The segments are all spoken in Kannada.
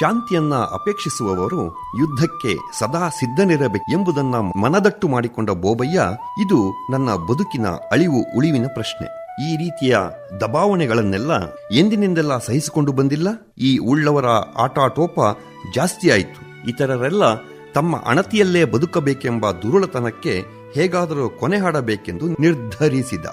ಶಾಂತಿಯನ್ನ ಅಪೇಕ್ಷಿಸುವವರು ಯುದ್ಧಕ್ಕೆ ಸದಾ ಸಿದ್ಧನಿರಬೇಕು ಎಂಬುದನ್ನ ಮನದಟ್ಟು ಮಾಡಿಕೊಂಡ ಬೋಬಯ್ಯ, ಇದು ನನ್ನ ಬದುಕಿನ ಅಳಿವು ಉಳಿವಿನ ಪ್ರಶ್ನೆ. ಈ ರೀತಿಯ ದಬಾವಣೆಗಳನ್ನೆಲ್ಲ ಎಂದಿನಿಂದೆಲ್ಲ ಸಹಿಸಿಕೊಂಡು ಬಂದಿಲ್ಲ? ಈ ಉಳ್ಳವರ ಆಟಾಟೋಪ ಜಾಸ್ತಿ ಆಯಿತು. ಇತರರೆಲ್ಲ ತಮ್ಮ ಅಣತಿಯಲ್ಲೇ ಬದುಕಬೇಕೆಂಬ ದುರುಳತನಕ್ಕೆ ಹೇಗಾದರೂ ಕೊನೆ ಹಾಡಬೇಕೆಂದು ನಿರ್ಧರಿಸಿದ.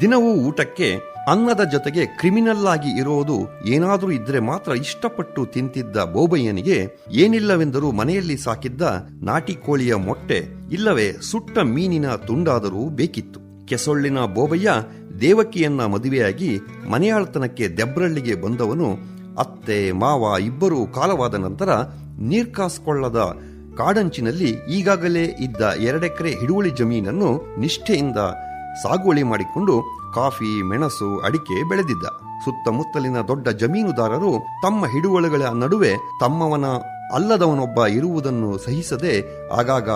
ದಿನವೂ ಊಟಕ್ಕೆ ಅನ್ನದ ಜೊತೆಗೆ ಕ್ರಿಮಿನಲ್ ಆಗಿ ಇರೋದು ಏನಾದರೂ ಇದ್ರೆ ಮಾತ್ರ ಇಷ್ಟಪಟ್ಟು ತಿಂತಿದ್ದ ಬೋಬಯ್ಯನಿಗೆ ಏನಿಲ್ಲವೆಂದರೂ ಮನೆಯಲ್ಲಿ ಸಾಕಿದ್ದ ನಾಟಿ ಕೋಳಿಯ ಮೊಟ್ಟೆ, ಇಲ್ಲವೇ ಸುಟ್ಟ ಮೀನಿನ ತುಂಡಾದರೂ ಬೇಕಿತ್ತು. ಕೆಸೊಳ್ಳಿನ ಬೋಬಯ್ಯ ದೇವಕಿಯನ್ನ ಮದುವೆಯಾಗಿ ಮನೆಯಾಳ್ತನಕ್ಕೆ ದೆಬ್ರಳ್ಳಿಗೆ ಬಂದವನು ಅತ್ತೆ, ಮಾವ ಇಬ್ಬರೂ ಕಾಲವಾದ ನಂತರ ನೀರ್ಕಾಸ್ಕೊಳ್ಳದ ಕಾಡಂಚಿನಲ್ಲಿ ಈಗಾಗಲೇ ಇದ್ದ ಎರಡೆಕರೆ ಹಿಡುವಳಿ ಜಮೀನನ್ನು ನಿಷ್ಠೆಯಿಂದ ಸಾಗುವಳಿ ಮಾಡಿಕೊಂಡು ಕಾಫಿ, ಮೆಣಸು, ಅಡಿಕೆ ಬೆಳೆದಿದ್ದ. ಸುತ್ತಮುತ್ತಲಿನ ದೊಡ್ಡ ಜಮೀನುದಾರರು ತಮ್ಮ ಹಿಡುವಳಿಗಳ ನಡುವೆ ತಮ್ಮವನ ಅಲ್ಲದವನೊಬ್ಬ ಇರುವುದನ್ನು ಸಹಿಸದೆ ಆಗಾಗ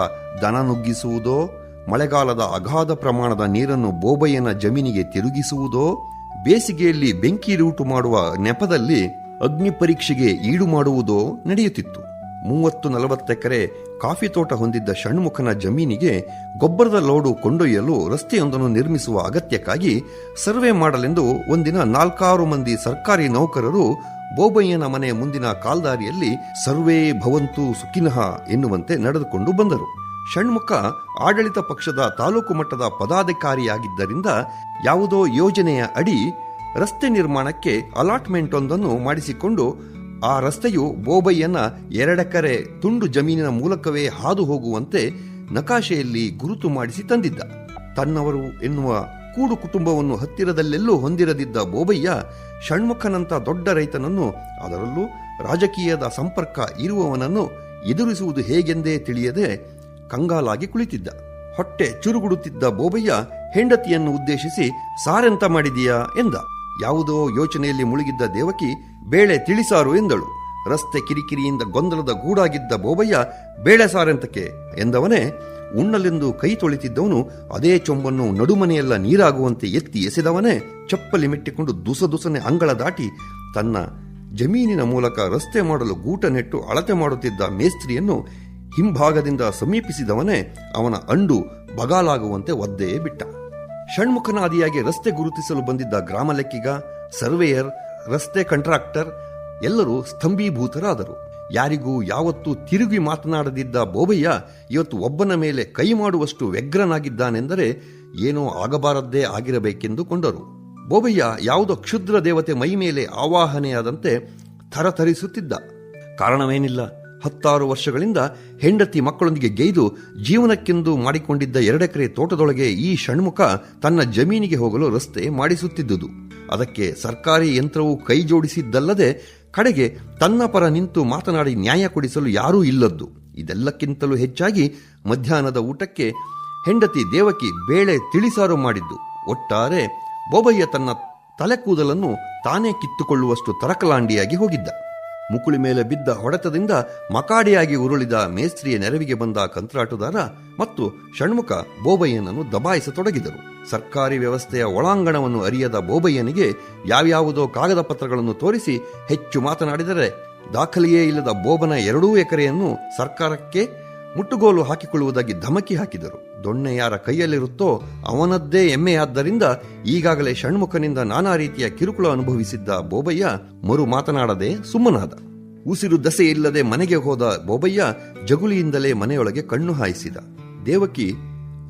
ದನ ನುಗ್ಗಿಸುವುದೋ, ಮಳೆಗಾಲದ ಅಗಾಧ ಪ್ರಮಾಣದ ನೀರನ್ನು ಬೋಬಯ್ಯನ ಜಮೀನಿಗೆ ತಿರುಗಿಸುವುದೋ, ಬೇಸಿಗೆಯಲ್ಲಿ ಬೆಂಕಿ ರೂಟು ಮಾಡುವ ನೆಪದಲ್ಲಿ ಅಗ್ನಿ ಪರೀಕ್ಷೆಗೆ ಈಡು ಮಾಡುವುದೋ ನಡೆಯುತ್ತಿತ್ತು. ಮೂವತ್ತು ನಲವತ್ತೆಕರೆ ಕಾಫಿ ತೋಟ ಹೊಂದಿದ್ದ ಷಣ್ಮುಖನ ಜಮೀನಿಗೆ ಗೊಬ್ಬರದ ಲೋಡು ಕೊಂಡೊಯ್ಯಲು ರಸ್ತೆಯೊಂದನ್ನು ನಿರ್ಮಿಸುವ ಅಗತ್ಯಕ್ಕಾಗಿ ಸರ್ವೆ ಮಾಡಲೆಂದು ಒಂದಿನ ನಾಲ್ಕಾರು ಮಂದಿ ಸರ್ಕಾರಿ ನೌಕರರು ಬೋಬಯ್ಯನ ಮನೆ ಮುಂದಿನ ಕಾಲ್ದಾರಿಯಲ್ಲಿ ಸರ್ವೇ ಭವಂತು ಸುಖಿನಃ ಎನ್ನುವಂತೆ ನಡೆದುಕೊಂಡು ಬಂದರು. ಷಣ್ಮುಖ ಆಡಳಿತ ಪಕ್ಷದ ತಾಲೂಕು ಮಟ್ಟದ ಪದಾಧಿಕಾರಿಯಾಗಿದ್ದರಿಂದ ಯಾವುದೋ ಯೋಜನೆಯ ಅಡಿ ರಸ್ತೆ ನಿರ್ಮಾಣಕ್ಕೆ ಅಲಾಟ್ಮೆಂಟ್ ಒಂದನ್ನು ಮಾಡಿಸಿಕೊಂಡು ಆ ರಸ್ತೆಯು ಬೋಬಯ್ಯನ ಎರಡೆಕರೆ ತುಂಡು ಜಮೀನಿನ ಮೂಲಕವೇ ಹಾದು ಹೋಗುವಂತೆ ನಕಾಶೆಯಲ್ಲಿ ಗುರುತು ಮಾಡಿಸಿ ತಂದಿದ್ದ. ತನ್ನವರು ಎನ್ನುವ ಕೂಡು ಕುಟುಂಬವನ್ನು ಹತ್ತಿರದಲ್ಲೆಲ್ಲೂ ಹೊಂದಿರದಿದ್ದ ಬೋಬಯ್ಯ ಷಣ್ಮುಖನಂತ ದೊಡ್ಡ ರೈತನನ್ನು, ಅದರಲ್ಲೂ ರಾಜಕೀಯದ ಸಂಪರ್ಕ ಇರುವವನನ್ನು ಎದುರಿಸುವುದು ಹೇಗೆಂದೇ ತಿಳಿಯದೆ ಕಂಗಾಲಾಗಿ ಕುಳಿತಿದ್ದ. ಹೊಟ್ಟೆ ಚುರುಗುಡುತ್ತಿದ್ದ ಬೋಬಯ್ಯ ಹೆಂಡತಿಯನ್ನು ಉದ್ದೇಶಿಸಿ, ಸಾರೆಂತ ಮಾಡಿದೀಯಾ? ಎಂದ. ಯಾವುದೋ ಯೋಚನೆಯಲ್ಲಿ ಮುಳುಗಿದ್ದ ದೇವಕಿ, ಬೇಳೆ ತಿಳಿಸಾರು ಎಂದಳು. ರಸ್ತೆ ಕಿರಿಕಿರಿಯಿಂದ ಗೊಂದಲದ ಗೂಡಾಗಿದ್ದ ಬೋಬಯ್ಯ, ಬೇಳೆ ಸಾರೆಂತಕ್ಕೆ ಎಂದವನೇ, ಉಣ್ಣಲೆಂದು ಕೈ ತೊಳಿತಿದ್ದವನು, ಅದೇ ಚೊಂಬನ್ನು ನಡುಮನೆಯೆಲ್ಲ ನೀರಾಗುವಂತೆ ಎತ್ತಿ ಎಸೆದವನೇ, ಚಪ್ಪಲಿ ಮೆಟ್ಟಿಕೊಂಡು ದುಸದುಸನೆ ಅಂಗಳ ದಾಟಿ ತನ್ನ ಜಮೀನಿನ ಮೂಲಕ ರಸ್ತೆ ಮಾಡಲು ಗೂಟ ನೆಟ್ಟು ಅಳತೆ ಮಾಡುತ್ತಿದ್ದ ಮೇಸ್ತ್ರಿಯನ್ನು ಹಿಂಭಾಗದಿಂದ ಸಮೀಪಿಸಿದವನೇ, ಅವನ ಅಂಡು ಬಗಾಲಾಗುವಂತೆ ಒದ್ದೆಯೇ ಬಿಟ್ಟ. ಷಣ್ಮುಖನಾದಿಯಾಗಿ ರಸ್ತೆ ಗುರುತಿಸಲು ಬಂದಿದ್ದ ಗ್ರಾಮ ಲೆಕ್ಕಿಗ ಸರ್ವೇಯರ್, ರಸ್ತೆ ಕಂಟ್ರಾಕ್ಟರ್ ಎಲ್ಲರೂ ಸ್ತಂಭೀಭೂತರಾದರು ಯಾರಿಗೂ ಯಾವತ್ತೂ ತಿರುಗಿ ಮಾತನಾಡದಿದ್ದ ಬೋಬಯ್ಯ ಇವತ್ತು ಒಬ್ಬನ ಮೇಲೆ ಕೈ ಮಾಡುವಷ್ಟು ವ್ಯಗ್ರನಾಗಿದ್ದಾನೆಂದರೆ ಏನೋ ಆಗಬಾರದ್ದೇ ಆಗಿರಬೇಕೆಂದು ಕೊಂಡರು ಬೋಬಯ್ಯ ಯಾವುದೋ ಕ್ಷುದ್ರ ದೇವತೆ ಮೈ ಮೇಲೆ ಆವಾಹನೆಯಾದಂತೆ ಥರಥರಿಸುತ್ತಿದ್ದ. ಕಾರಣವೇನಿಲ್ಲ? ಹತ್ತಾರು ವರ್ಷಗಳಿಂದ ಹೆಂಡತಿ ಮಕ್ಕಳೊಂದಿಗೆ ಗೈದು ಜೀವನಕ್ಕೆಂದು ಮಾಡಿಕೊಂಡಿದ್ದ ಎರಡೆಕರೆ ತೋಟದೊಳಗೆ ಈ ಷಣ್ಮುಖ ತನ್ನ ಜಮೀನಿಗೆ ಹೋಗಲು ರಸ್ತೆ ಮಾಡಿಸುತ್ತಿದ್ದುದು. ಅದಕ್ಕೆ ಸರ್ಕಾರಿ ಯಂತ್ರವು ಕೈ ಜೋಡಿಸಿದ್ದಲ್ಲದೆ ಕಡೆಗೆ ತನ್ನ ಪರ ನಿಂತು ಮಾತನಾಡಿ ನ್ಯಾಯ ಕೊಡಿಸಲು ಯಾರೂ ಇಲ್ಲದ್ದು. ಇದೆಲ್ಲಕ್ಕಿಂತಲೂ ಹೆಚ್ಚಾಗಿ ಮಧ್ಯಾಹ್ನದ ಊಟಕ್ಕೆ ಹೆಂಡತಿ ದೇವಕಿ ಬೇಳೆ ತಿಳಿಸಾರು ಮಾಡಿದ್ದು. ಒಟ್ಟಾರೆ ಬೋಬಯ್ಯ ತನ್ನ ತಲೆ ಕೂದಲನ್ನು ತಾನೇ ಕಿತ್ತುಕೊಳ್ಳುವಷ್ಟು ತರಕಲಾಂಡಿಯಾಗಿ ಹೋಗಿದ್ದ. ಮುಕುಳಿ ಮೇಲೆ ಬಿದ್ದ ಹೊಡೆತದಿಂದ ಮಕಾಡಿಯಾಗಿ ಉರುಳಿದ ಮೇಸ್ತ್ರಿಯ ನೆರವಿಗೆ ಬಂದ ಕಂತ್ರಾಟುದಾರ ಮತ್ತು ಷಣ್ಮುಖ ಬೋಬಯ್ಯನನ್ನು ದಬಾಯಿಸತೊಡಗಿದರು. ಸರ್ಕಾರಿ ವ್ಯವಸ್ಥೆಯ ಒಳಾಂಗಣವನ್ನು ಅರಿಯದ ಬೋಬಯ್ಯನಿಗೆ ಯಾವ್ಯಾವುದೋ ಕಾಗದ ಪತ್ರಗಳನ್ನು ತೋರಿಸಿ ಹೆಚ್ಚು ಮಾತನಾಡಿದರೆ, ದಾಖಲೆಯೇ ಇಲ್ಲದ ಬೋಬನ ಎರಡೂ ಎಕರೆಯನ್ನು ಸರ್ಕಾರಕ್ಕೆ ಮುಟ್ಟುಗೋಲು ಹಾಕಿಕೊಳ್ಳುವುದಾಗಿ ಧಮಕಿ ಹಾಕಿದರು. ದೊಣ್ಣೆ ಯಾರ ಕೈಯಲ್ಲಿರುತ್ತೋ ಅವನದ್ದೇ ಎಮ್ಮೆಯಾದ್ದರಿಂದ ಈಗಾಗಲೇ ಷಣ್ಮುಖನಿಂದ ನಾನಾ ರೀತಿಯ ಕಿರುಕುಳ ಅನುಭವಿಸಿದ್ದ ಬೋಬಯ್ಯ ಮರು ಮಾತನಾಡದೆ ಸುಮ್ಮನಾದ. ಉಸಿರು ದಸೆ ಇಲ್ಲದೆ ಮನೆಗೆ ಹೋದ ಬೋಬಯ್ಯ ಜಗುಲಿಯಿಂದಲೇ ಮನೆಯೊಳಗೆ ಕಣ್ಣು ಹಾಯಿಸಿದ. ದೇವಕಿ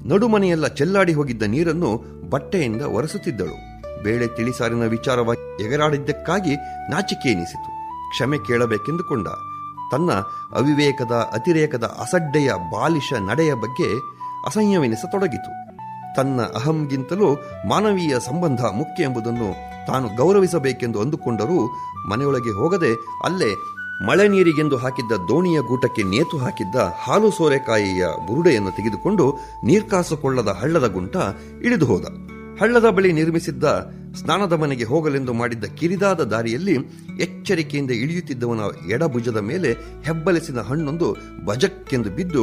ನಡುಮನೆಯೆಲ್ಲ ಚೆಲ್ಲಾಡಿ ಹೋಗಿದ್ದ ನೀರನ್ನು ಬಟ್ಟೆಯಿಂದ ಒರೆಸುತ್ತಿದ್ದಳು. ಬೇಳೆ ತಿಳಿಸಾರಿನ ವಿಚಾರವಾಗಿ ಎಗರಾಡಿದ್ದಕ್ಕಾಗಿ ನಾಚಿಕೆ ಎನಿಸಿತು ಕ್ಷಮೆ ಕೇಳಬೇಕೆಂದುಕೊಂಡ. ತನ್ನ ಅವಿವೇಕದ ಅತಿರೇಕದ ಅಸಡ್ಡೆಯ ಬಾಲಿಶ ನಡೆಯ ಬಗ್ಗೆ ಅಸಹ್ಯವೆನಿಸತೊಡಗಿತು ತನ್ನ ಅಹಂಗಿಂತಲೂ ಮಾನವೀಯ ಸಂಬಂಧ ಮುಖ್ಯ ಎಂಬುದನ್ನು ತಾನು ಗೌರವಿಸಬೇಕೆಂದು ಅಂದುಕೊಂಡರೂ ಮನೆಯೊಳಗೆ ಹೋಗದೆ ಅಲ್ಲೇ ಮಳೆ ನೀರಿಗೆಂದು ಹಾಕಿದ್ದ ದೋಣಿಯ ಗೂಟಕ್ಕೆ ನೇತು ಹಾಕಿದ್ದ ಹಾಲು ಸೋರೆಕಾಯಿಯ ಬುರುಡೆಯನ್ನು ತೆಗೆದುಕೊಂಡು ನೀರ್ಕಾಸುಕೊಳ್ಳದ ಹಳ್ಳದ ಗುಂಟ ಇಳಿದು ಹೋದ. ಹಳ್ಳದ ಬಳಿ ನಿರ್ಮಿಸಿದ್ದ ಸ್ನಾನದ ಮನೆಗೆ ಹೋಗಲೆಂದು ಮಾಡಿದ್ದ ಕಿರಿದಾದ ದಾರಿಯಲ್ಲಿ ಎಚ್ಚರಿಕೆಯಿಂದ ಇಳಿಯುತ್ತಿದ್ದವನ ಎಡಭುಜದ ಮೇಲೆ ಹೆಬ್ಬಲಿಸಿದ ಹಣ್ಣೊಂದು ಬಜಕ್ಕೆಂದು ಬಿದ್ದು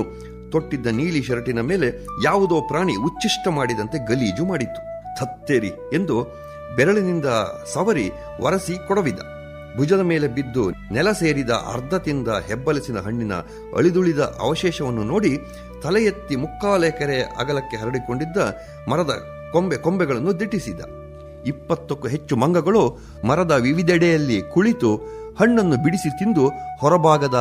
ತೊಟ್ಟಿದ್ದ ನೀಲಿ ಶರ್ಟಿನ ಮೇಲೆ ಯಾವುದೋ ಪ್ರಾಣಿ ಉಚ್ಚಿಷ್ಟ ಮಾಡಿದಂತೆ ಗಲೀಜು ಮಾಡಿತ್ತು. ಥತ್ತೇರಿ ಎಂದು ಬೆರಳಿನಿಂದ ಸವರಿ ಒರಸಿ ಕೊಡವಿದ. ಭುಜದ ಮೇಲೆ ಬಿದ್ದು ನೆಲ ಸೇರಿದ ಅರ್ಧ ತಿಂದ ಹೆಬ್ಬಲಸಿನ ಹಣ್ಣಿನ ಅಳಿದುಳಿದ ಅವಶೇಷವನ್ನು ನೋಡಿ ತಲೆ ಎತ್ತಿ ಮುಕ್ಕಾಲೆಕರೆ ಅಗಲಕ್ಕೆ ಹರಡಿಕೊಂಡಿದ್ದ ಮರದ ಕೊಂಬೆ ಕೊಂಬೆಗಳನ್ನು ದಿಟ್ಟಿಸಿದ. ಇಪ್ಪತ್ತಕ್ಕೂ ಹೆಚ್ಚು ಮಂಗಗಳು ಮರದ ವಿವಿಧೆಡೆಯಲ್ಲಿ ಕುಳಿತು ಹಣ್ಣನ್ನು ಬಿಡಿಸಿ ತಿಂದು ಹೊರಭಾಗದ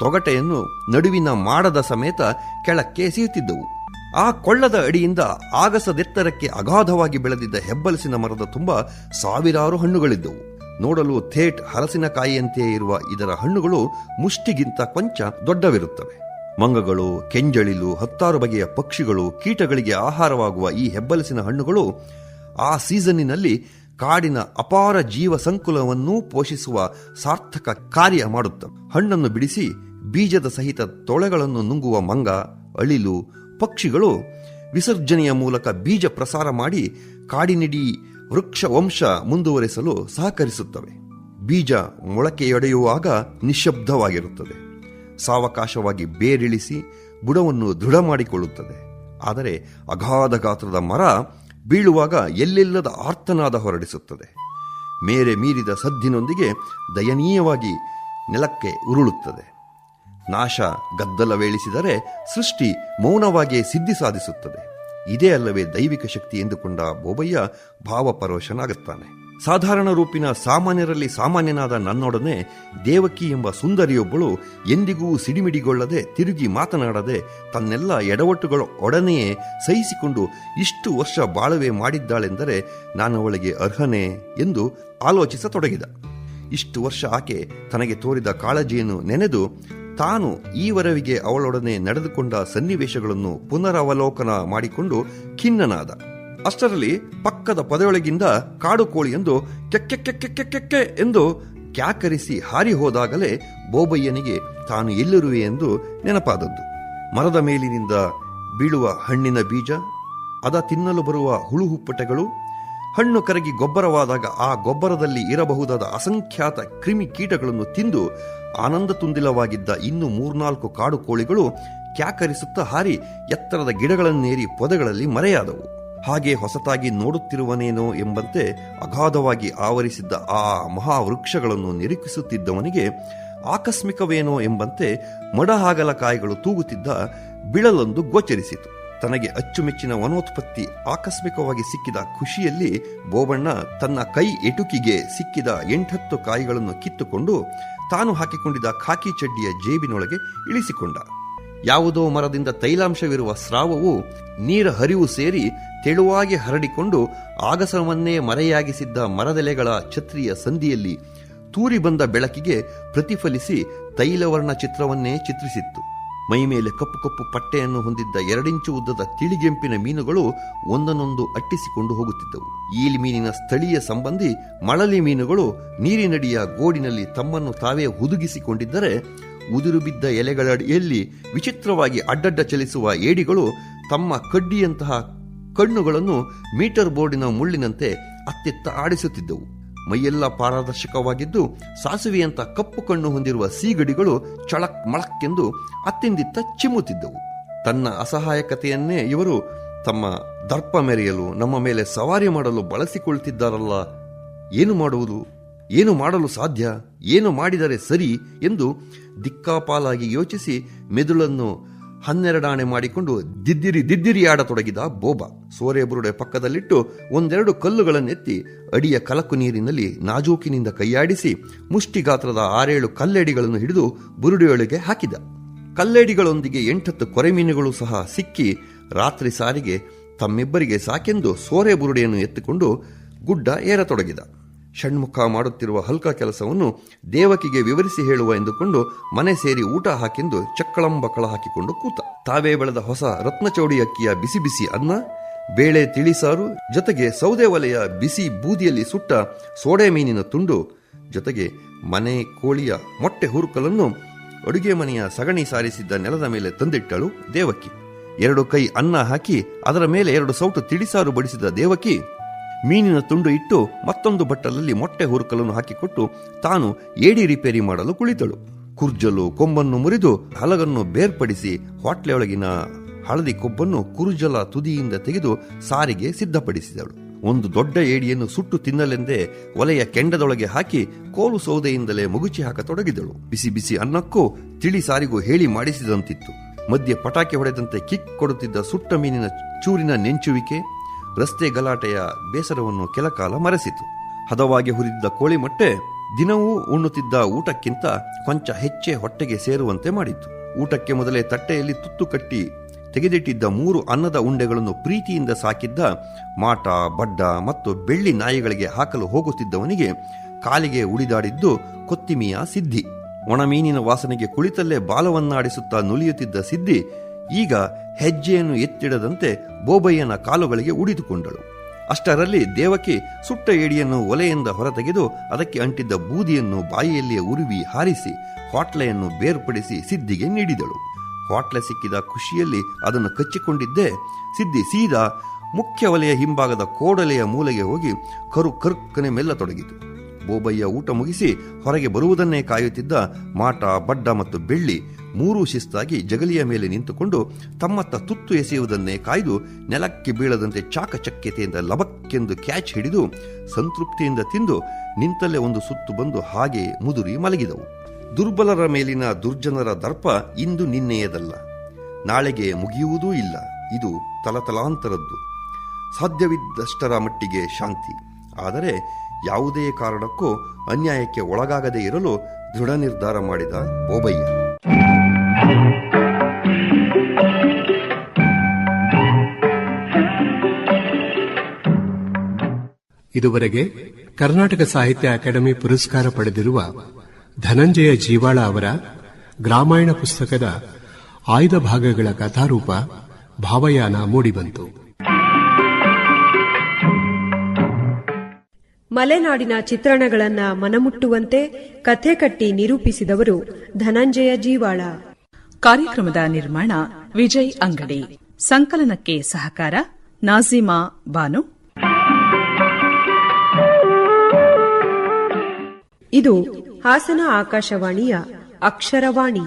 ತೊಗಟೆಯನ್ನು ನಡುವಿನ ಮಾಡದ ಸಮೇತ ಕೆಳಕ್ಕೆ ಎಸೆಯುತ್ತಿದ್ದವು ಆ ಕೊಳ್ಳದ ಅಡಿಯಿಂದ ಆಗಸದೆತ್ತರಕ್ಕೆ ಅಗಾಧವಾಗಿ ಬೆಳೆದಿದ್ದ ಹೆಬ್ಬಲಸಿನ ಮರದ ತುಂಬ ಸಾವಿರಾರು ಹಣ್ಣುಗಳಿದ್ದವು. ನೋಡಲು ಥೇಟ್ ಹಲಸಿನಕಾಯಿಯಂತೆಯೇ ಇರುವ ಇದರ ಹಣ್ಣುಗಳು ಮುಷ್ಟಿಗಿಂತ ಕೊಂಚ ದೊಡ್ಡವಿರುತ್ತವೆ. ಮಂಗಗಳು, ಕೆಂಜಳಿಲು, ಹತ್ತಾರು ಬಗೆಯ ಪಕ್ಷಿಗಳು, ಕೀಟಗಳಿಗೆ ಆಹಾರವಾಗುವ ಈ ಹೆಬ್ಬಲಸಿನ ಹಣ್ಣುಗಳು ಆ ಸೀಸನ್ನಿನಲ್ಲಿ ಕಾಡಿನ ಅಪಾರ ಜೀವ ಸಂಕುಲವನ್ನೂ ಪೋಷಿಸುವ ಸಾರ್ಥಕ ಕಾರ್ಯ ಮಾಡುತ್ತವೆ ಹಣ್ಣನ್ನು ಬಿಡಿಸಿ ಬೀಜದ ಸಹಿತ ತೊಳೆಗಳನ್ನು ನುಂಗುವ ಮಂಗ, ಅಳಿಲು, ಪಕ್ಷಿಗಳು ವಿಸರ್ಜನೆಯ ಮೂಲಕ ಬೀಜ ಪ್ರಸಾರ ಮಾಡಿ ಕಾಡಿನಿಡೀ ವೃಕ್ಷ ವಂಶ ಮುಂದುವರೆಸಲು ಸಹಕರಿಸುತ್ತವೆ. ಬೀಜ ಮೊಳಕೆಯೊಡೆಯುವಾಗ ನಿಶಬ್ದವಾಗಿರುತ್ತದೆ ಸಾವಕಾಶವಾಗಿ ಬೇರಿಳಿಸಿ ಬುಡವನ್ನು ದೃಢ ಮಾಡಿಕೊಳ್ಳುತ್ತದೆ. ಆದರೆ ಅಗಾಧ ಗಾತ್ರದ ಮರ ಬೀಳುವಾಗ ಎಲ್ಲೆಲ್ಲದ ಆರ್ತನಾದ ಹೊರಡಿಸುತ್ತದೆ. ಮೇರೆ ಮೀರಿದ ಸದ್ದಿನೊಂದಿಗೆ ದಯನೀಯವಾಗಿ ನೆಲಕ್ಕೆ ಉರುಳುತ್ತದೆ. ನಾಶ ಗದ್ದಲವೇಳಿಸಿದರೆ ಸೃಷ್ಟಿ ಮೌನವಾಗಿಯೇ ಸಿದ್ಧಿ ಸಾಧಿಸುತ್ತದೆ. ಇದೇ ಅಲ್ಲವೇ ದೈವಿಕ ಶಕ್ತಿ ಎಂದುಕೊಂಡ ಬೋಬಯ್ಯ ಭಾವಪರವಶನಾಗುತ್ತಾನೆ ಸಾಧಾರಣ ರೂಪಿನ ಸಾಮಾನ್ಯರಲ್ಲಿ ಸಾಮಾನ್ಯನಾದ ನನ್ನೊಡನೆ ದೇವಕಿ ಎಂಬ ಸುಂದರಿಯೊಬ್ಬಳು ಎಂದಿಗೂ ಸಿಡಿಮಿಡಿಗೊಳ್ಳದೆ ತಿರುಗಿ ಮಾತನಾಡದೆ ತನ್ನೆಲ್ಲ ಎಡವಟ್ಟುಗಳ ಒಡನೆಯೇ ಸಹಿಸಿಕೊಂಡು ಇಷ್ಟು ವರ್ಷ ಬಾಳುವೆ ಮಾಡಿದ್ದಾಳೆಂದರೆ ನಾನು ಅವಳಿಗೆ ಅರ್ಹನೇ ಎಂದು ಆಲೋಚಿಸತೊಡಗಿದ. ಇಷ್ಟು ವರ್ಷ ಆಕೆ ತನಗೆ ತೋರಿದ ಕಾಳಜಿಯನ್ನು ನೆನೆದು ತಾನು ಈವರೆವಿಗೆ ಅವಳೊಡನೆ ನಡೆದುಕೊಂಡ ಸನ್ನಿವೇಶಗಳನ್ನು ಪುನರವಲೋಕನ ಮಾಡಿಕೊಂಡು ಖಿನ್ನನಾದ. ಅಷ್ಟರಲ್ಲಿ ಪಕ್ಕದ ಪದೆಯೊಳಗಿಂದ ಕಾಡು ಕೋಳಿಯೊಂದು ಕೆಕ್ಕೆ ಕೆಕ್ಕೆ ಕೆಕ್ಕೆ ಎಂದು ಕ್ಯಾಕರಿಸಿ ಹಾರಿ ಹೋದಾಗಲೇ ಬೋಬಯ್ಯನಿಗೆ ತಾನು ಎಲ್ಲಿರುವೆ ಎಂದು ನೆನಪಾದದ್ದು. ಮರದ ಮೇಲಿನಿಂದ ಬೀಳುವ ಹಣ್ಣಿನ ಬೀಜ, ಅದ ತಿನ್ನಲು ಬರುವ ಹುಳು ಹುಪ್ಪಟೆಗಳು ಹಣ್ಣು ಕರಗಿ ಗೊಬ್ಬರವಾದಾಗ ಆ ಗೊಬ್ಬರದಲ್ಲಿ ಇರಬಹುದಾದ ಅಸಂಖ್ಯಾತ ಕ್ರಿಮಿ ಕೀಟಗಳನ್ನು ತಿಂದು ಆನಂದ ತುಂದಿಲವಾಗಿದ್ದ ಇನ್ನು ಮೂರ್ನಾಲ್ಕು ಕಾಡು ಕೋಳಿಗಳು ಕ್ಯಾಕರಿಸುತ್ತಾ ಹಾರಿ ಎತ್ತರದ ಗಿಡಗಳನ್ನೇರಿ ಪೊದೆಗಳಲ್ಲಿ ಮರೆಯಾದವು. ಹಾಗೆ ಹೊಸತಾಗಿ ನೋಡುತ್ತಿರುವನೇನೋ ಎಂಬಂತೆ ಅಗಾಧವಾಗಿ ಆವರಿಸಿದ್ದ ಆ ಮಹಾವೃಕ್ಷಗಳನ್ನು ನಿರೀಕ್ಷಿಸುತ್ತಿದ್ದವನಿಗೆ ಆಕಸ್ಮಿಕವೇನೋ ಎಂಬಂತೆ ಮಡಹಾಗಲಕಾಯಿಗಳು ತೂಗುತ್ತಿದ್ದ ಬಿಳಲೊಂದು ಗೋಚರಿಸಿತು. ತನಗೆ ಅಚ್ಚುಮೆಚ್ಚಿನ ವನೋತ್ಪತ್ತಿ ಆಕಸ್ಮಿಕವಾಗಿ ಸಿಕ್ಕಿದ ಖುಷಿಯಲ್ಲಿ ಬೋಬಣ್ಣ ತನ್ನ ಕೈ ಎಟುಕಿಗೆ ಸಿಕ್ಕಿದ ಎಂಟತ್ತು ಕಾಯಿಗಳನ್ನು ಕಿತ್ತುಕೊಂಡು ತಾನು ಹಾಕಿಕೊಂಡಿದ್ದ ಖಾಕಿ ಚಡ್ಡಿಯ ಜೇಬಿನೊಳಗೆ ಇಳಿಸಿಕೊಂಡ. ಯಾವುದೋ ಮರದಿಂದ ತೈಲಾಂಶವಿರುವ ಸ್ರಾವವು ನೀರ ಹರಿವು ಸೇರಿ ತೆಳುವಾಗಿ ಹರಡಿಕೊಂಡು ಆಗಸವನ್ನೇ ಮರೆಯಾಗಿಸಿದ್ದ ಮರದೆಲೆಗಳ ಛತ್ರಿಯ ಸಂಧಿಯಲ್ಲಿ ತೂರಿ ಬಂದ ಬೆಳಕಿಗೆ ಪ್ರತಿಫಲಿಸಿ ತೈಲವರ್ಣ ಚಿತ್ರವನ್ನೇ ಚಿತ್ರಿಸಿತ್ತು. ಮೈಮೇಲೆ ಕಪ್ಪು ಕಪ್ಪು ಪಟ್ಟೆಯನ್ನು ಹೊಂದಿದ್ದ ಎರಡಿಂಚು ಉದ್ದದ ತಿಳಿಗೆಂಪಿನ ಮೀನುಗಳು ಒಂದನ್ನೊಂದು ಅಟ್ಟಿಸಿಕೊಂಡು ಹೋಗುತ್ತಿದ್ದವು. ಈಲಿ ಮೀನಿನ ಸ್ಥಳೀಯ ಸಂಬಂಧಿ ಮಳಲಿ ಮೀನುಗಳು ನೀರಿನಡಿಯ ಗೋಡಿನಲ್ಲಿ ತಮ್ಮನ್ನು ತಾವೇ ಹುದುಗಿಸಿಕೊಂಡಿದ್ದರೆ ಉದುರು ಬಿದ್ದ ಎಲೆಗಳಡಿಯಲ್ಲಿ ವಿಚಿತ್ರವಾಗಿ ಅಡ್ಡಡ್ಡ ಚಲಿಸುವ ಏಡಿಗಳು ತಮ್ಮ ಕಡ್ಡಿಯಂತಹ ಕಣ್ಣುಗಳನ್ನು ಮೀಟರ್ ಬೋರ್ಡಿನ ಮುಳ್ಳಿನಂತೆ ಅತ್ತಿತ್ತ ಆಡಿಸುತ್ತಿದ್ದವು. ಮೈಯೆಲ್ಲ ಪಾರದರ್ಶಕವಾಗಿದ್ದು ಸಾಸುವೆಯಂತ ಕಪ್ಪು ಕಣ್ಣು ಹೊಂದಿರುವ ಸೀಗಡಿಗಳು ಚಳಕ್ ಮಳಕ್ಕೆಂದು ಅತ್ತಿಂದಿತ್ತ ಚಿಮ್ಮುತ್ತಿದ್ದವು. ತನ್ನ ಅಸಹಾಯಕತೆಯನ್ನೇ ಇವರು ತಮ್ಮ ದರ್ಪ ಮೆರೆಯಲು ನಮ್ಮ ಮೇಲೆ ಸವಾರಿ ಮಾಡಲು ಬಳಸಿಕೊಳ್ತಿದ್ದಾರಲ್ಲ, ಏನು ಮಾಡುವುದು? ಏನು ಮಾಡಲು ಸಾಧ್ಯ, ಏನು ಮಾಡಿದರೆ ಸರಿ ಎಂದು ದಿಕ್ಕಾಪಾಲಾಗಿ ಯೋಚಿಸಿ ಮೆದುಳನ್ನು ಹನ್ನೆರಡಾಣೆ ಮಾಡಿಕೊಂಡು ದಿದ್ದಿರಿ ದಿದ್ದಿರಿ ಆಡತೊಡಗಿದ ಬೋಬ ಸೋರೆ ಬುರುಡೆ ಪಕ್ಕದಲ್ಲಿಟ್ಟು ಒಂದೆರಡು ಕಲ್ಲುಗಳನ್ನೆತ್ತಿ ಅಡಿಯ ಕಲಕು ನೀರಿನಲ್ಲಿ ನಾಜೂಕಿನಿಂದ ಕೈಯಾಡಿಸಿ ಮುಷ್ಟಿ ಗಾತ್ರದ ಆರೇಳು ಕಲ್ಲೆಡಿಗಳನ್ನು ಹಿಡಿದು ಬುರುಡೆಯೊಳಗೆ ಹಾಕಿದ. ಕಲ್ಲೆಡಿಗಳೊಂದಿಗೆ ಎಂಟತ್ತು ಕೊರೆಮೀನುಗಳು ಸಹ ಸಿಕ್ಕಿ ರಾತ್ರಿ ಸಾರಿಗೆ ತಮ್ಮಿಬ್ಬರಿಗೆ ಸಾಕೆಂದು ಸೋರೆ ಬುರುಡೆಯನ್ನು ಎತ್ತಿಕೊಂಡು ಗುಡ್ಡ ಏರತೊಡಗಿದ. ಷಣ್ಮುಖ ಮಾಡುತ್ತಿರುವ ಹಲ್ಕ ಕೆಲಸವನ್ನು ದೇವಕಿಗೆ ವಿವರಿಸಿ ಹೇಳುವ ಎಂದುಕೊಂಡು ಮನೆ ಸೇರಿ ಊಟ ಹಾಕಿಂದು ಚಕ್ಕಳಂಬಕಳ ಹಾಕಿಕೊಂಡು ಕೂತ. ತಾವೇ ಬೆಳೆದ ಹೊಸ ರತ್ನಚೌಡಿ ಅಕ್ಕಿಯ ಬಿಸಿ ಬಿಸಿ ಅನ್ನ, ಬೇಳೆ ತಿಳಿಸಾರು ಜೊತೆಗೆ ಸೌದೆ ಒಲೆಯ ಬಿಸಿ ಬೂದಿಯಲ್ಲಿ ಸುಟ್ಟ ಸೋಡೆ ಮೀನಿನ ತುಂಡು, ಜೊತೆಗೆ ಮನೆ ಕೋಳಿಯ ಮೊಟ್ಟೆ ಹುರುಕಲನ್ನು ಅಡುಗೆ ಮನೆಯ ಸಗಣಿ ಸಾರಿಸಿದ್ದ ನೆಲದ ಮೇಲೆ ತಂದಿಟ್ಟಳು ದೇವಕಿ. ಎರಡು ಕೈ ಅನ್ನ ಹಾಕಿ ಅದರ ಮೇಲೆ ಎರಡು ಸೌಟು ತಿಳಿಸಾರು ಬಡಿಸಿದ ದೇವಕಿ ಮೀನಿನ ತುಂಡು ಇಟ್ಟು ಮತ್ತೊಂದು ಬಟ್ಟಲಲ್ಲಿ ಮೊಟ್ಟೆ ಹುರುಕಲನ್ನು ಹಾಕಿಕೊಟ್ಟು ತಾನು ಏಡಿ ರಿಪೇರಿ ಮಾಡಲು ಕುಳಿತಳು. ಕುರ್ಜಲು ಕೊಂಬನ್ನು ಮುರಿದು ಹಲಗನ್ನು ಬೇರ್ಪಡಿಸಿ ಹೊಟ್ಲೆಯೊಳಗಿನ ಹಳದಿ ಕೊಬ್ಬನ್ನು ಕುರುಜಲ ತುದಿಯಿಂದ ತೆಗೆದು ಸಾರಿಗೆ ಸಿದ್ಧಪಡಿಸಿದಳು. ಒಂದು ದೊಡ್ಡ ಏಡಿಯನ್ನು ಸುಟ್ಟು ತಿನ್ನಲೆಂದೇ ಒಲೆಯ ಕೆಂಡದೊಳಗೆ ಹಾಕಿ ಕೋಲು ಸೌದೆಯಿಂದಲೇ ಮುಗುಚಿ ಹಾಕತೊಡಗಿದಳು ಬಿಸಿ ಬಿಸಿ ಅನ್ನಕ್ಕೂ ತಿಳಿ ಸಾರಿಗೂ ಹೇಳಿ ಮಾಡಿಸಿದಂತಿತ್ತು. ಮಧ್ಯೆ ಪಟಾಕಿ ಹೊಡೆದಂತೆ ಕಿಕ್ ಕೊಡುತ್ತಿದ್ದ ಸುಟ್ಟ ಮೀನಿನ ಚೂರಿನ ನೆಂಚುವಿಕೆ ರಸ್ತೆ ಗಲಾಟೆಯ ಬೇಸರವನ್ನು ಕೆಲಕಾಲ ಮರೆಸಿತು. ಹದವಾಗಿ ಹುರಿದಿದ್ದ ಕೋಳಿ ಮೊಟ್ಟೆ ದಿನವೂ ಉಣ್ಣುತ್ತಿದ್ದ ಊಟಕ್ಕಿಂತ ಕೊಂಚ ಹೆಚ್ಚೆ ಹೊಟ್ಟೆಗೆ ಸೇರುವಂತೆ ಮಾಡಿತ್ತು. ಊಟಕ್ಕೆ ಮೊದಲೇ ತಟ್ಟೆಯಲ್ಲಿ ತುತ್ತು ಕಟ್ಟಿ ತೆಗೆದಿಟ್ಟಿದ್ದ ಮೂರು ಅನ್ನದ ಉಂಡೆಗಳನ್ನು ಪ್ರೀತಿಯಿಂದ ಸಾಕಿದ್ದ ಮಾಟ, ಬಡ್ಡ ಮತ್ತು ಬೆಳ್ಳಿ ನಾಯಿಗಳಿಗೆ ಹಾಕಲು ಹೋಗುತ್ತಿದ್ದವನಿಗೆ ಕಾಲಿಗೆ ಉಳಿದಾಡಿದ್ದು ಕೊತ್ತಿಮಿಯ ಸಿದ್ಧಿ. ಒಣಮೀನಿನ ವಾಸನೆಗೆ ಕುಳಿತಲ್ಲೇ ಬಾಲವನ್ನಾಡಿಸುತ್ತಾ ನುಲಿಯುತ್ತಿದ್ದ ಸಿದ್ಧಿ ಈಗ ಹೆಜ್ಜೆಯನ್ನು ಎತ್ತಿಡದಂತೆ ಬೋಬಯ್ಯನ ಕಾಲುಗಳಿಗೆ ಉಡಿದುಕೊಂಡಳು ಅಷ್ಟರಲ್ಲಿ ದೇವಕಿ ಸುಟ್ಟ ಏಡಿಯನ್ನು ಒಲೆಯಿಂದ ಹೊರತೆಗೆದು ಅದಕ್ಕೆ ಅಂಟಿದ್ದ ಬೂದಿಯನ್ನು ಬಾಯಿಯಲ್ಲಿಯೇ ಉರುವಿ ಹಾರಿಸಿ ಹೊಟ್ಲೆಯನ್ನು ಬೇರ್ಪಡಿಸಿ ಸಿದ್ದಿಗೆ ನೀಡಿದಳು. ಹೊಟ್ಲೆ ಸಿಕ್ಕಿದ ಖುಷಿಯಲ್ಲಿ ಅದನ್ನು ಕಚ್ಚಿಕೊಂಡಿದ್ದೇ ಸಿದ್ಧಿ ಸೀದಾ ಮುಖ್ಯ ವಲಯ ಹಿಂಭಾಗದ ಕೋಡಲೆಯ ಮೂಲೆಗೆ ಹೋಗಿ ಕರು ಕರ್ಕನೆ ಮೆಲ್ಲತೊಡಗಿತು. ಬೋಬಯ್ಯ ಊಟ ಮುಗಿಸಿ ಹೊರಗೆ ಬರುವುದನ್ನೇ ಕಾಯುತ್ತಿದ್ದ ಮಾಟ, ಬಡ್ಡ ಮತ್ತು ಬೆಳ್ಳಿ ಮೂರೂ ಶಿಸ್ತಾಗಿ ಜಗಲಿಯ ಮೇಲೆ ನಿಂತುಕೊಂಡು ತಮ್ಮತ್ತ ತುತ್ತು ಎಸೆಯುವುದನ್ನೇ ಕಾಯ್ದು ನೆಲಕ್ಕೆ ಬೀಳದಂತೆ ಚಾಕಚಕ್ಯತೆಯಿಂದ ಲಬಕ್ಕೆಂದು ಕ್ಯಾಚ್ ಹಿಡಿದು ಸಂತೃಪ್ತಿಯಿಂದ ತಿಂದು ನಿಂತಲ್ಲೇ ಒಂದು ಸುತ್ತು ಬಂದು ಹಾಗೆ ಮುದುರಿ ಮಲಗಿದವು. ದುರ್ಬಲರ ಮೇಲಿನ ದುರ್ಜನರ ದರ್ಪ ಇಂದು ನಿನ್ನೆಯದಲ್ಲ. ನಾಳೆಗೆ ಮುಗಿಯುವುದೂ ಇಲ್ಲ. ಇದು ತಲತಲಾಂತರದ್ದು. ಸಾಧ್ಯವಿದ್ದಷ್ಟರ ಮಟ್ಟಿಗೆ ಶಾಂತಿ. ಆದರೆ ಯಾವುದೇ ಕಾರಣಕ್ಕೂ ಅನ್ಯಾಯಕ್ಕೆ ಒಳಗಾಗದೇ ಇರಲು ದೃಢ ನಿರ್ಧಾರ ಮಾಡಿದ ಬೋಬಯ್ಯ. ಇದುವರೆಗೆ ಕರ್ನಾಟಕ ಸಾಹಿತ್ಯ ಅಕಾಡೆಮಿ ಪುರಸ್ಕಾರ ಪಡೆದಿರುವ ಧನಂಜಯ ಜೀವಾಳ ಅವರ ಗ್ರಾಮಾಯಣ ಪುಸ್ತಕದ ಆಯ್ದ ಭಾಗಗಳ ಕಥಾರೂಪ ಭಾವಯಾನ ಮೂಡಿಬಂತು. ಮಲೆನಾಡಿನ ಚಿತ್ರಣಗಳನ್ನ ಮನಮುಟ್ಟುವಂತೆ ಕಥೆ ಕಟ್ಟಿ ನಿರೂಪಿಸಿದವರು ಧನಂಜಯ ಜೀವಾಳ. ಕಾರ್ಯಕ್ರಮದ ನಿರ್ಮಾಣ ವಿಜಯ್ ಅಂಗಡಿ. ಸಂಕಲನಕ್ಕೆ ಸಹಕಾರ ನಾಜಿಮಾ ಬಾನು. ಇದು ಹಾಸನ ಆಕಾಶವಾಣಿಯ ಅಕ್ಷರವಾಣಿ.